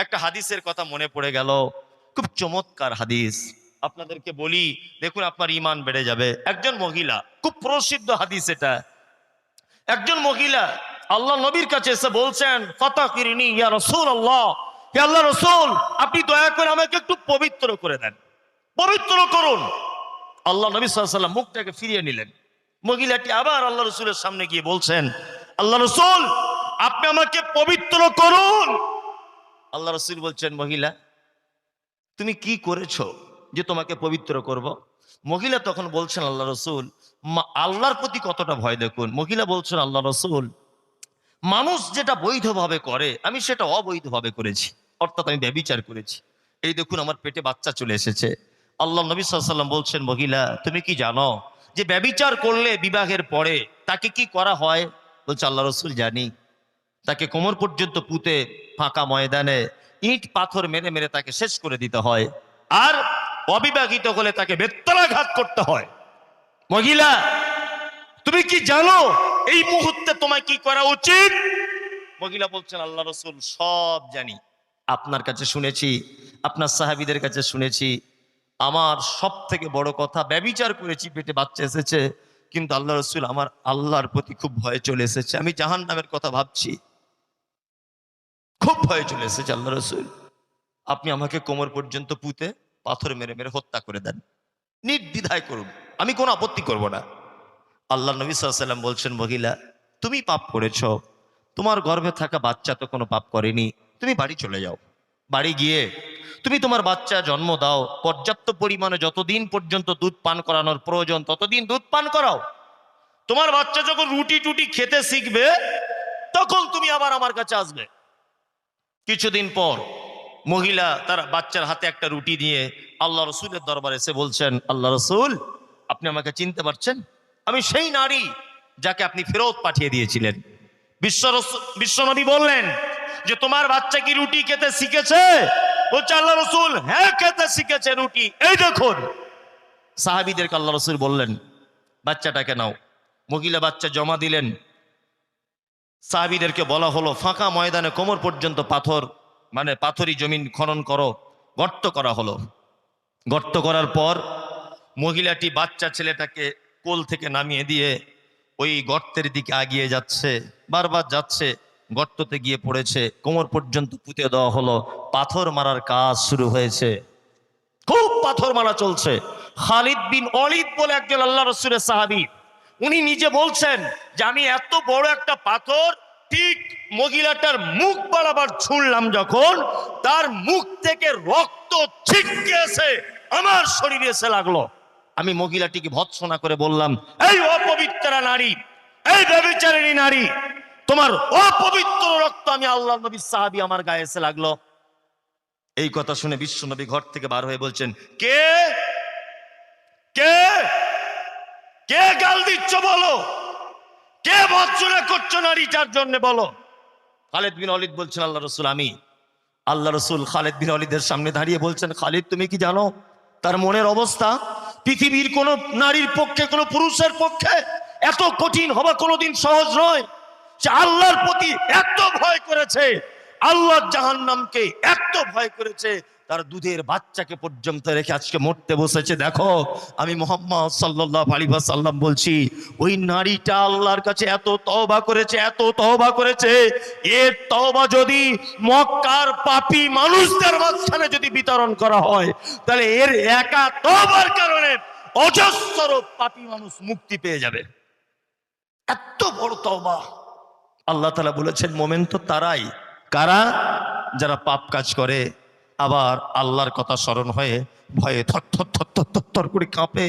একটা হাদিসের কথা মনে পড়ে গেল। খুব চমৎকার হাদিস। আপনাদেরকে বলি, দেখুন আপনার ইমান বেড়ে যাবে। একজন মহিলা, খুব প্রসিদ্ধ হাদিস এটা। একজন মহিলা, আল্লাহ নবীর কাছে এসে বলছেন, ফাতা কিরিনি ইয়া রসুল আল্লাহ হে আল্লাহ রসুল, আপনি দয়া করে আমাকে একটু পবিত্র করে দেন। পবিত্র করুন। আল্লাহ নবী সাল্লাম মুখটাকে ফিরিয়ে নিলেন। মহিলাটি আবার আল্লাহ রসুলের সামনে গিয়ে বলছেন, আল্লাহ রসুল, আপনি আমাকে পবিত্র করুন। আল্লাহ রসুল বলছেন, মহিলা, তুমি কি করেছ যে তোমাকে পবিত্র করব। মহিলা তখন বলছেন, আল্লাহ রসুল আল্লাহর প্রতি কতটা ভয় দেখুন। মহিলা বলছেন, আল্লাহ রসুল, মানুষ যেটা বৈধভাবে করে, আমি সেটা অবৈধভাবে করেছি। অর্থাৎ আমি ব্যবিচার করেছি। এই দেখুন, আমার পেটে বাচ্চা চলে এসেছে। আল্লাহ নবী সাল্লাম বলছেন, মহিলা, তুমি কি জানো যে ব্যবিচার করলে বিবাহের পরে তাকে কি করা হয়? বলছে, আল্লাহ রসুল জানি। তাকে কোমর পর্যন্ত পুঁতে ফাঁকা ময়দানে ইট, পাথর মেরে মেরে তাকে শেষ করে দিতে হয়। আর অবিবাহিত হলে তাকে বেত্তলাঘাত করতে হয়। মহিলা, তুমি কি জানো এই মুহূর্তে তোমায় কি করা উচিত? মহিলা বলছেন, আল্লাহ রসুল, সব জানি। আপনার কাছে শুনেছি, আপনার সাহাবিদের কাছে শুনেছি। আমার সব থেকে বড় কথা, ব্যবিচার করেছি, পেটে বাচ্চা এসেছে। কিন্তু আল্লাহ রসুল, আমার আল্লাহর প্রতি খুব ভয় চলে এসেছে। আমি জাহান নামের কথা ভাবছি। খুব ভয় চলে এসেছে আল্লাহ রসুল। আপনি আমাকে কোমর পর্যন্ত পুঁতে পাথর মেরে মেরে হত্যা করে দেন। নির্দ্বিধায় করুন। আমি কোনো আপত্তি করব না। আল্লাহ নবী সাল্লাম বলছেন, মহিলা, তুমি পাপ করেছ। তোমার গর্ভে থাকা বাচ্চা তো কোনো পাপ করেনি। তুমি বাড়ি চলে যাও। বাড়ি গিয়ে তুমি তোমার বাচ্চা জন্ম দাও। পর্যাপ্ত পরিমাণে যতদিন পর্যন্ত দুধ পান করানোর প্রয়োজন, ততদিন দুধ পান করাও। তোমার বাচ্চা যখন রুটি টুটি খেতে শিখবে, তখন তুমি আবার আমার কাছে আসবে। কিছুদিন পর মহিলা তার বাচ্চার হাতে একটা রুটি দিয়ে আল্লাহ রসুলের দরবারে এসে বলছেন, আল্লাহ রসুল, আপনি আমাকে চিনতে পারছেন? আমি সেই নারী যাকে আপনি ফেরত পাঠিয়ে দিয়েছিলেন। বিশ্ব বিশ্বনবী বললেন যে, তোমার বাচ্চা কি রুটি খেতে শিখেছে? বলছে, আল্লাহ রসুল হ্যাঁ খেতে শিখেছে রুটি। এই দেখুন। সাহাবিদেরকে আল্লাহ রসুল বললেন, বাচ্চাটাকে নাও। মহিলা বাচ্চা জমা দিলেন। সাহাবিদেরকে বলা হলো, ফাঁকা ময়দানে কোমর পর্যন্ত পাথর মানে পাথরি জমিন খনন করো, গর্ত করা হলো। গর্ত করার পর মহিলাটি বাচ্চা ছেলেটাকে কোল থেকে নামিয়ে দিয়ে ওই গর্তের দিকে আগিয়ে যাচ্ছে, বারবার যাচ্ছে, গর্ততে গিয়ে পড়েছে, কোমর পর্যন্ত পুঁতে দেওয়া হলো, পাথর মারার কাজ শুরু হয়েছে। খুব পাথর মারা চলছে। খালিদ বিন অলিদ বলে একজন আল্লাহ রসুলের সাহাবি উনি নিজে বলছেন যে আমি এত বড় একটা পাথর ঠিক মহিলাটার মুখ বরাবর ছুঁড়লাম যখন তার মুখ থেকে রক্ত ছিটকে এসে আমার শরীরে এসে লাগল। আমি মহিলাটিকে ভৎসনা করে বললাম, এই অপবিত্রা নারী, এই ব্যবিচারিণী নারী, তোমার অপবিত্র রক্ত আমি আল্লাহ নবী সাহাবি আমার গায়ে এসে লাগল। এই কথা শুনে বিশ্বনবী ঘর থেকে বার হয়ে বলছেন, কে? কে? কে গাল দিচ্ছ বলো? কে ভৎসনা করছ নারীটার জন্য বলো? খালেদ বিন অলিদ বলছেন, আল্লাহ রসুল, আমি। আল্লাহ রসুল খালেদ বিন অলিদের সামনে দাঁড়িয়ে বলছেন, খালিদ, তুমি কি জানো, তার মনের অবস্থা? পৃথিবীর কোন নারীর পক্ষে, কোন পুরুষের পক্ষে এত কঠিন হওয়া কোনোদিন সহজ নয়। আল্লাহর প্রতি এত ভয় করেছে। আল্লাহ জাহান্নামকে এত ভয় করেছে, তার দুধের বাচ্চাকে পর্যন্ত রেখে আজকে মরতে বসেছে। দেখো, আমি মোহাম্মদ সাল্লাহ আলী সাল্লাম বলছি, ওই নারীটা আল্লাহর কাছে এত তওবা করেছে, এত তওবা করেছে, এর তওবা যদি মক্কার পাপী মানুষদের মাঝখানে যদি বিতরণ করা হয়, তাহলে এর একা তওবার কারণে অজস্র পাপী মানুষ মুক্তি পেয়ে যাবে। এত বড় তওবা। আল্লাহ তালা বলেছেন, মোমেন তো তারাই। কারা? যারা পাপ কাজ করে, আবার আল্লাহর কথা স্মরণ হয়ে ভয়ে থর থর থর থর থর করে কাঁপে।